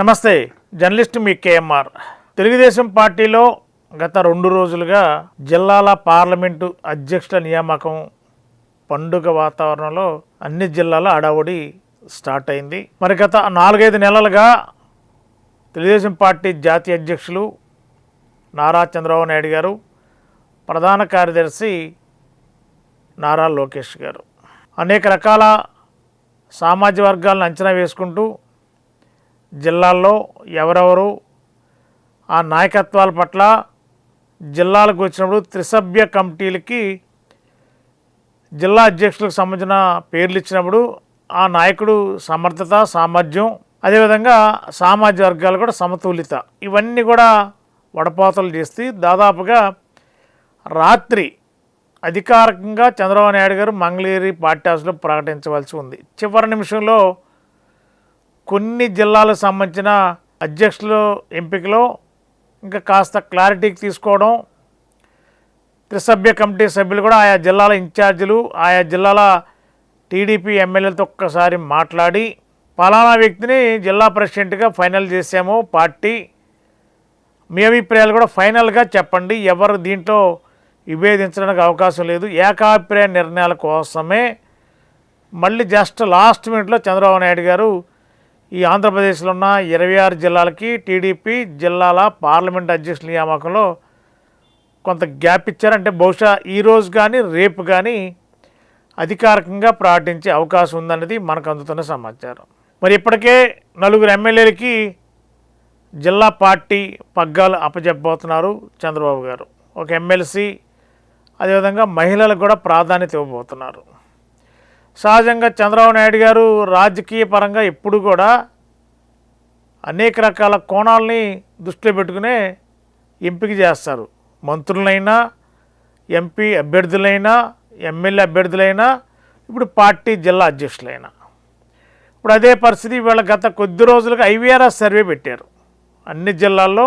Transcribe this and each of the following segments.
నమస్తే జర్నలిస్ట్ మీ కేఎంఆర్. తెలుగుదేశం పార్టీలో గత రెండు రోజులుగా జిల్లాల పార్లమెంటు అధ్యక్షుల నియామకం పండుగ వాతావరణంలో అన్ని జిల్లాల అడావుడి స్టార్ట్ అయింది. మరి గత నాలుగైదు నెలలుగా తెలుగుదేశం పార్టీ జాతీయ అధ్యక్షులు నారా చంద్రబాబు నాయుడు గారు ప్రధాన కార్యదర్శి నారా లోకేష్ గారు. అనేక రకాల సామాజిక వర్గాలను అంచనా వేసుకుంటూ జిల్లాల్లో ఎవరెవరు ఆ నాయకత్వాల పట్ల జిల్లాలకు వచ్చినప్పుడు త్రిసభ్య కమిటీలకి జిల్లా అధ్యక్షులకు సంబంధించిన పేర్లు ఇచ్చినప్పుడు ఆ నాయకుడు సమర్థత సామర్థ్యం అదేవిధంగా సామాజిక వర్గాలు కూడా సమతుల్యత. ఇవన్నీ కూడా వడపోతలు చేసి దాదాపుగా రాత్రి అధికారికంగా చంద్రబాబు నాయుడు గారు మంగళగిరి పార్టీ హౌస్లో ప్రకటించవలసి ఉంది. చివరి నిమిషంలో కొన్ని జిల్లాలకు సంబంధించిన అధ్యక్షుల ఎంపికలో ఇంకా కాస్త క్లారిటీకి తీసుకోవడం త్రిసభ్య కమిటీ సభ్యులు కూడా ఆయా జిల్లాల ఇన్ఛార్జీలు ఆయా జిల్లాల టీడీపీ ఎమ్మెల్యేలతో ఒక్కసారి మాట్లాడి పలానా వ్యక్తిని జిల్లా ప్రెసిడెంట్గా ఫైనల్ చేసాము పార్టీ. మీ అభిప్రాయాలు కూడా ఫైనల్గా చెప్పండి. ఎవరు దీంట్లో విభేదించడానికి అవకాశం లేదు. ఏకాభిప్రాయ నిర్ణయాల కోసమే. మళ్ళీ జస్ట్ లాస్ట్ మినిట్లో చంద్రబాబు నాయుడు గారు ఈ ఆంధ్రప్రదేశ్లో ఉన్న ఇరవై ఆరు జిల్లాలకి టీడీపీ జిల్లాల పార్లమెంట్ అధ్యక్షుల నియామకంలో కొంత గ్యాప్ ఇచ్చారంటే బహుశా ఈరోజు కానీ రేపు కానీ అధికారికంగా ప్రకటించే అవకాశం ఉందన్నది మనకు అందుతున్న సమాచారం. మరి ఇప్పటికే నలుగురు ఎమ్మెల్యేలకి జిల్లా పార్టీ పగ్గాలు అప్పజెప్పబోతున్నారు చంద్రబాబు గారు. ఒక ఎమ్మెల్సీ అదేవిధంగా మహిళలకు కూడా ప్రాధాన్యత ఇవ్వబోతున్నారు. సహజంగా చంద్రబాబు నాయుడు గారు రాజకీయ పరంగా ఎప్పుడు కూడా అనేక రకాల కోణాలని దృష్టిలో పెట్టుకునే ఎంపిక చేస్తారు. మంత్రులైనా ఎంపీ అభ్యర్థులైనా ఎమ్మెల్యే అభ్యర్థులైనా ఇప్పుడు పార్టీ జిల్లా అధ్యక్షులైనా. ఇప్పుడు అదే పరిస్థితి వీళ్ళ గత కొద్ది రోజులుగా ఐవీఆర్ఎస్ సర్వే పెట్టారు. అన్ని జిల్లాల్లో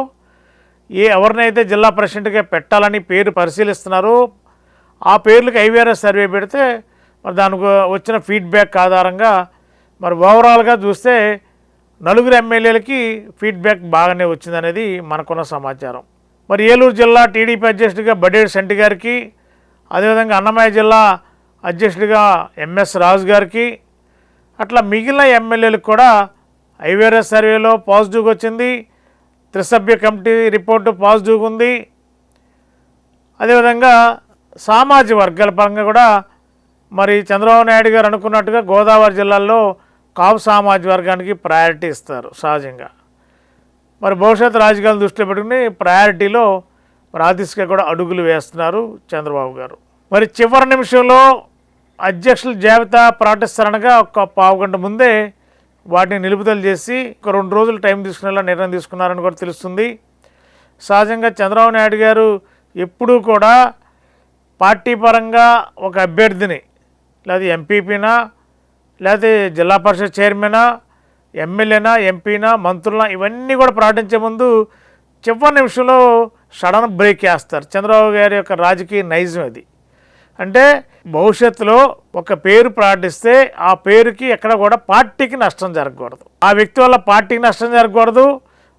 ఏ ఎవరినైతే జిల్లా ప్రెసిడెంట్గా పెట్టాలని పేరు పరిశీలిస్తున్నారో ఆ పేర్లకు ఐవీఆర్ఎస్ సర్వే పెడితే మరి దానికి వచ్చిన ఫీడ్బ్యాక్ ఆధారంగా మరి ఓవరాల్గా చూస్తే నలుగురు ఎమ్మెల్యేలకి ఫీడ్బ్యాక్ బాగానే వచ్చిందనేది మనకున్న సమాచారం. మరి ఏలూరు జిల్లా టీడీపీ అధ్యక్షుడిగా బడేడు శెట్టి గారికి అదేవిధంగా అన్నమయ్య జిల్లా అధ్యక్షుడిగా ఎంఎస్ రాజు గారికి అట్లా మిగిలిన ఎమ్మెల్యేలకు కూడా ఐవేరస్ సర్వేలో పాజిటివ్గా వచ్చింది. త్రిసభ్య కమిటీ రిపోర్టు పాజిటివ్గా ఉంది. అదేవిధంగా సామాజిక వర్గాల పరంగా కూడా మరి చంద్రబాబు నాయుడు గారు అనుకున్నట్టుగా గోదావరి జిల్లాల్లో కాపు సామాజిక వర్గానికి ప్రయారిటీ ఇస్తారు సహజంగా. మరి భవిష్యత్ రాజకీయాలను దృష్టిలో పెట్టుకుని ప్రయారిటీలో మరి ఆ దిశగా కూడా అడుగులు వేస్తున్నారు చంద్రబాబు గారు. మరి చివరి నిమిషంలో అధ్యక్షుల జాబితా ప్రకటిస్తారనగా ఒక పావు గంట ముందే వాటిని నిలుపుదల చేసి ఒక రెండు రోజులు టైం తీసుకునేలా నిర్ణయం తీసుకున్నారని కూడా తెలుస్తుంది. సహజంగా చంద్రబాబు నాయుడు గారు ఎప్పుడూ కూడా పార్టీ పరంగా ఒక అభ్యర్థిని లేదా ఎంపీపీనా లేకపోతే జిల్లా పరిషత్ చైర్మనా ఎమ్మెల్యేనా ఎంపీనా మంత్రులనా ఇవన్నీ కూడా ప్రకటించే ముందు చివరి నిమిషంలో సడన్ బ్రేక్ వేస్తారు చంద్రబాబు గారి యొక్క రాజకీయ నైజం అది. అంటే భవిష్యత్తులో ఒక పేరు ప్రకటిస్తే ఆ పేరుకి ఎక్కడ కూడా పార్టీకి నష్టం జరగకూడదు. ఆ వ్యక్తి వల్ల పార్టీకి నష్టం జరగకూడదు.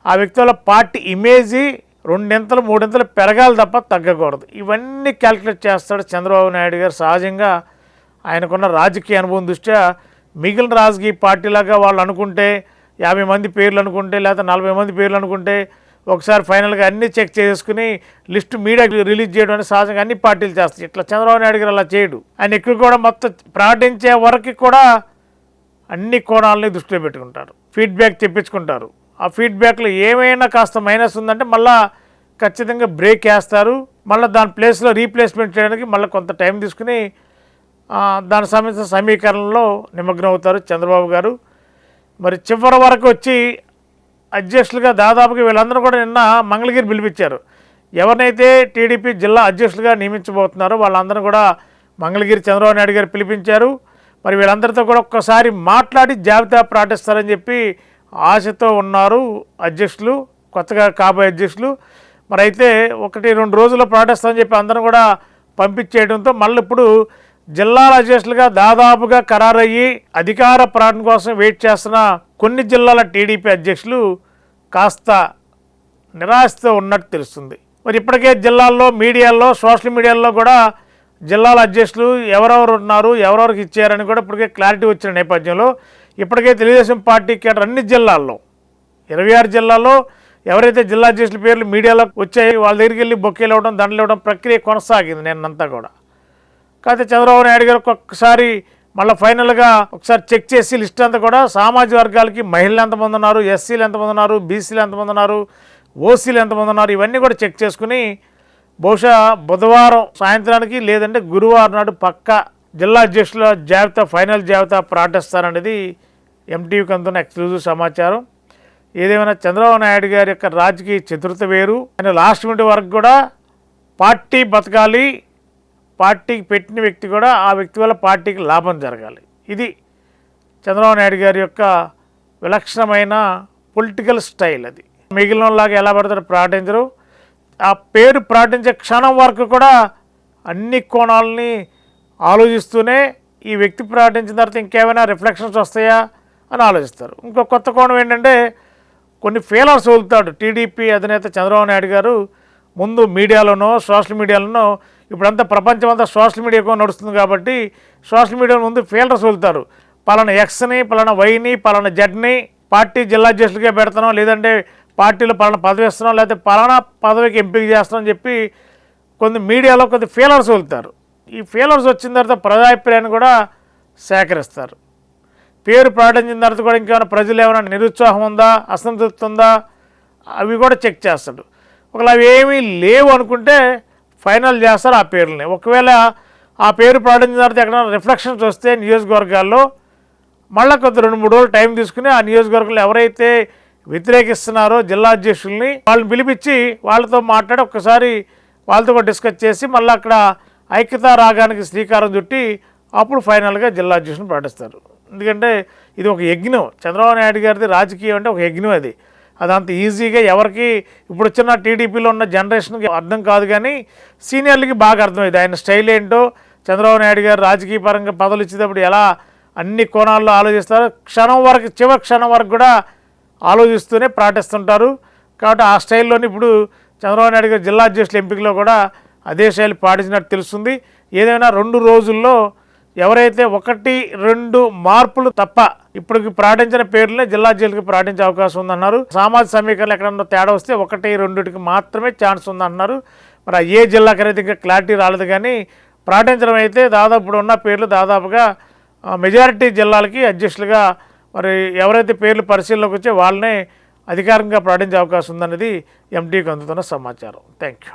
ఆ వ్యక్తి వల్ల పార్టీ ఇమేజీ రెండింతలు మూడింతలు పెరగాలి తప్ప తగ్గకూడదు. ఇవన్నీ క్యాలిక్యులేట్ చేస్తాడు చంద్రబాబు నాయుడు గారు సహజంగా ఆయనకున్న రాజకీయ అనుభవం దృష్ట్యా మిగిలిన రాజకీయ పార్టీలాగా వాళ్ళు అనుకుంటే యాభై మంది పేర్లు అనుకుంటే లేకపోతే నలభై మంది పేర్లు అనుకుంటే ఒకసారి ఫైనల్గా అన్నీ చెక్ చేసుకుని లిస్టు మీడియాకి రిలీజ్ చేయడం అనేది సహజంగా అన్ని పార్టీలు చేస్తాయి. ఇట్లా చంద్రబాబు నాయుడు గారు అలా చేయడు. ఆయన ఎక్కువ కూడా మొత్తం ప్రకటించే వరకు కూడా అన్ని కోణాలని దృష్టిలో పెట్టుకుంటారు. ఫీడ్బ్యాక్ తెప్పించుకుంటారు. ఆ ఫీడ్బ్యాక్లో ఏమైనా కాస్త మైనస్ ఉందంటే మళ్ళా ఖచ్చితంగా బ్రేక్ వేస్తారు. మళ్ళీ దాని ప్లేస్లో రీప్లేస్మెంట్ చేయడానికి మళ్ళీ కొంత టైం తీసుకుని దానికి సంబంధించిన సమీకరణలో నిమగ్నం అవుతారు చంద్రబాబు గారు. మరి చివరి వరకు వచ్చి అధ్యక్షులుగా దాదాపుగా వీళ్ళందరూ కూడా నిన్న మంగళగిరి పిలిపించారు. ఎవరినైతే టీడీపీ జిల్లా అధ్యక్షులుగా నియమించబోతున్నారో వాళ్ళందరూ కూడా మంగళగిరి చంద్రబాబు నాయుడు గారు పిలిపించారు. మరి వీళ్ళందరితో కూడా ఒక్కసారి మాట్లాడి జాబితా ప్రకటిస్తారని చెప్పి ఆశతో ఉన్నారు అధ్యక్షులు కొత్తగా కాబోయే అధ్యక్షులు. మరి అయితే ఒకటి రెండు రోజుల్లో ప్రకటిస్తామని చెప్పి అందరం కూడా పంపించేయడంతో మళ్ళీ ఇప్పుడు జిల్లాల అధ్యక్షులుగా దాదాపుగా ఖరారయ్యి అధికార ప్రాణం కోసం వెయిట్ చేస్తున్న కొన్ని జిల్లాల టీడీపీ అధ్యక్షులు కాస్త నిరాశతో ఉన్నట్టు తెలుస్తుంది. మరి ఇప్పటికే జిల్లాల్లో మీడియాల్లో సోషల్ మీడియాల్లో కూడా జిల్లాల అధ్యక్షులు ఎవరెవరు ఉన్నారు ఎవరెవరికి ఇచ్చారని కూడా ఇప్పటికే క్లారిటీ వచ్చిన నేపథ్యంలో ఇప్పటికే తెలుగుదేశం పార్టీ కేటర్ అన్ని జిల్లాల్లో ఇరవై ఆరు జిల్లాల్లో ఎవరైతే జిల్లా అధ్యక్షుల పేర్లు మీడియాలో వచ్చాయి వాళ్ళ దగ్గరికి వెళ్ళి బొక్కేలు ఇవ్వడం దండలు ఇవ్వడం ప్రక్రియ కొనసాగింది నేనంతా కూడా. కాకపోతే చంద్రబాబు నాయుడు గారు ఒక్కసారి మళ్ళీ ఫైనల్గా ఒకసారి చెక్ చేసి లిస్ట్ అంతా కూడా సామాజిక వర్గాలకి మహిళలు ఎంతమంది ఉన్నారు ఎస్సీలు ఎంతమంది ఉన్నారు బీసీలు ఎంతమంది ఉన్నారు ఓసీలు ఎంతమంది ఉన్నారు ఇవన్నీ కూడా చెక్ చేసుకుని బహుశా బుధవారం సాయంత్రానికి లేదంటే గురువారం నాడు పక్క జిల్లా అధ్యక్షుల జాబితా ఫైనల్ జాబితా ప్రకటిస్తారనేది ఎంటీవీకి అందున్న ఎక్స్క్లూజివ్ సమాచారం. ఏదేమైనా చంద్రబాబు నాయుడు గారి యొక్క రాజకీయ చతుర్థ వేరు. ఆయన లాస్ట్ మినిట్ వరకు కూడా పార్టీ బతకాలి పార్టీకి పెట్టిన వ్యక్తి కూడా ఆ వ్యక్తి వల్ల పార్టీకి లాభం జరగాలి. ఇది చంద్రబాబు నాయుడు గారి యొక్క విలక్షణమైన పొలిటికల్ స్టైల్ అది. మిగిలిన లాగా ఎలా పడతారు ప్రకటించరు ఆ పేరు ప్రకటించే క్షణం వరకు కూడా అన్ని కోణాలని ఆలోచిస్తూనే ఈ వ్యక్తి ప్రకటించిన తర్వాత ఇంకేమైనా రిఫ్లెక్షన్స్ వస్తాయా అని ఆలోచిస్తారు. ఇంకో కొత్త కోణం ఏంటంటే కొన్ని ఫీలర్స్ వదులుతాడు టీడీపీ అధినేత చంద్రబాబు నాయుడు గారు ముందు మీడియాలోనో సోషల్ మీడియాలోనో ఇప్పుడంతా ప్రపంచం అంతా సోషల్ మీడియా ఎక్కువ నడుస్తుంది కాబట్టి సోషల్ మీడియా ముందు ఫీల్డర్స్ వెళ్తారు పలానా ఎక్స్ని పలానా వైని పలానా జడ్ని పార్టీ జిల్లా అధ్యక్షులుగా పెడుతున్నాం లేదంటే పార్టీలో పలానా పదవి ఇస్తున్నాం లేకపోతే పలానా పదవికి ఎంపిక చేస్తున్నాం అని చెప్పి కొన్ని మీడియాలో కొద్ది ఫీలర్స్ వెళ్తారు ఈ ఫీలర్స్ వచ్చిన తర్వాత ప్రజాభిప్రాయాన్ని కూడా సేకరిస్తారు. పేరు ప్రకటించిన తర్వాత కూడా ఇంకేమైనా ప్రజలు ఏమైనా నిరుత్సాహం ఉందా అసంతృప్తి ఉందా అవి కూడా చెక్ చేస్తాడు. ఒకవేళ అవి ఏమీ లేవు అనుకుంటే ఫైనల్ చేస్తారు ఆ పేర్లని. ఒకవేళ ఆ పేరు ప్రకటించిన తర్వాత ఎక్కడైనా రిఫ్లెక్షన్స్ వస్తే నియోజకవర్గాల్లో మళ్ళీ కొద్ది రెండు మూడు రోజులు టైం తీసుకుని ఆ నియోజకవర్గంలో ఎవరైతే వ్యతిరేకిస్తున్నారో జిల్లా అధ్యక్షుల్ని వాళ్ళని పిలిపించి వాళ్ళతో మాట్లాడి ఒక్కసారి వాళ్ళతో కూడా డిస్కస్ చేసి మళ్ళీ అక్కడ ఐక్యతా రాగానికి శ్రీకారం చుట్టి అప్పుడు ఫైనల్గా జిల్లా అధ్యక్షుని ప్రకటిస్తారు ఎందుకంటే ఇది ఒక యజ్ఞం. చంద్రబాబు నాయుడు గారిది రాజకీయం అంటే ఒక యజ్ఞం అది. అదంత ఈజీగా ఎవరికి ఇప్పుడు వచ్చిన టీడీపీలో ఉన్న జనరేషన్కి అర్థం కాదు కానీ సీనియర్లకి బాగా అర్థమైంది. ఆయన స్టైల్ ఏంటో చంద్రబాబు నాయుడు గారు రాజకీయ పరంగా పదవులు ఇచ్చేటప్పుడు ఎలా అన్ని కోణాల్లో ఆలోచిస్తారు క్షణం వరకు చివరి క్షణం వరకు కూడా ఆలోచిస్తూనే ప్రాటిస్తుంటారు కాబట్టి ఆ స్టైల్లోని ఇప్పుడు చంద్రబాబు నాయుడు గారు జిల్లా అధ్యక్షుల ఎంపికలో కూడా అదే శైలి పాటించినట్టు తెలుస్తుంది. ఏదైనా రెండు రోజుల్లో ఎవరైతే ఒకటి రెండు మార్పులు తప్ప ఇప్పటికి ప్రకటించిన పేర్లే జిల్లా జైలుకి ప్రకటించే అవకాశం ఉందన్నారు. సామాజిక సమీకరణలు ఎక్కడన్నా తేడా వస్తే ఒకటి రెండుకి మాత్రమే ఛాన్స్ ఉందన్నారు. మరి ఏ జిల్లాకి అనేది ఇంకా క్లారిటీ రాలేదు కానీ ప్రకటించడం అయితే దాదాపు ఇప్పుడు ఉన్న పేర్లు దాదాపుగా మెజారిటీ జిల్లాలకి అధ్యక్షులుగా మరి ఎవరైతే పేర్లు పరిశీలనకు వచ్చే వాళ్ళనే అధికారికంగా ప్రకటించే అవకాశం ఉందన్నది ఎంటీకి అందుతున్న సమాచారం. Thank you